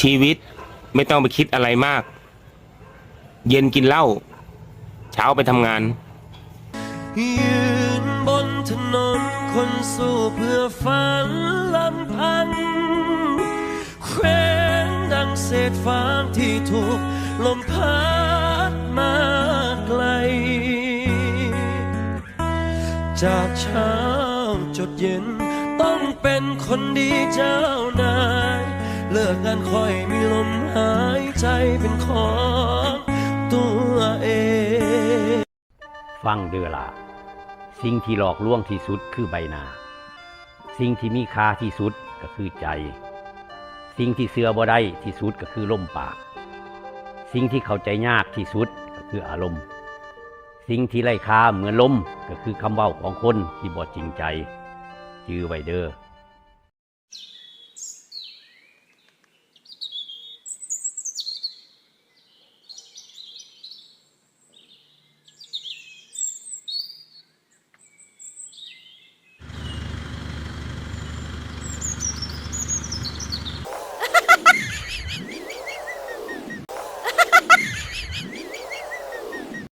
ชีวิตไม่ต้องไปคิดอะไรมาก เย็นกินเหล้าเช้าไปทำงาน ยืนบนถนนคนสู้เพื่อฝันลำพันเคว้งดังเศษฟางที่ถูกลมพัดมาไกล จากเช้าจดเย็นต้องเป็นคนดีเจ้านาย เลิกงานค่อยมีลมหายใจเป็นของตัวเอง ฟังเดือล่ะ สิ่งที่หลอกลวงที่สุดคือใบหน้า สิ่งที่มีค่าที่สุดก็คือใจ สิ่งที่เสือบ่ได้ที่สุดก็คือลมปาก สิ่งที่เข้าใจยากที่สุดก็คืออารมณ์ สิ่งที่ไร้ค่าเหมือนลมก็คือคำเว้าของคนที่บ่จริงใจ จื้อไว้เด้อ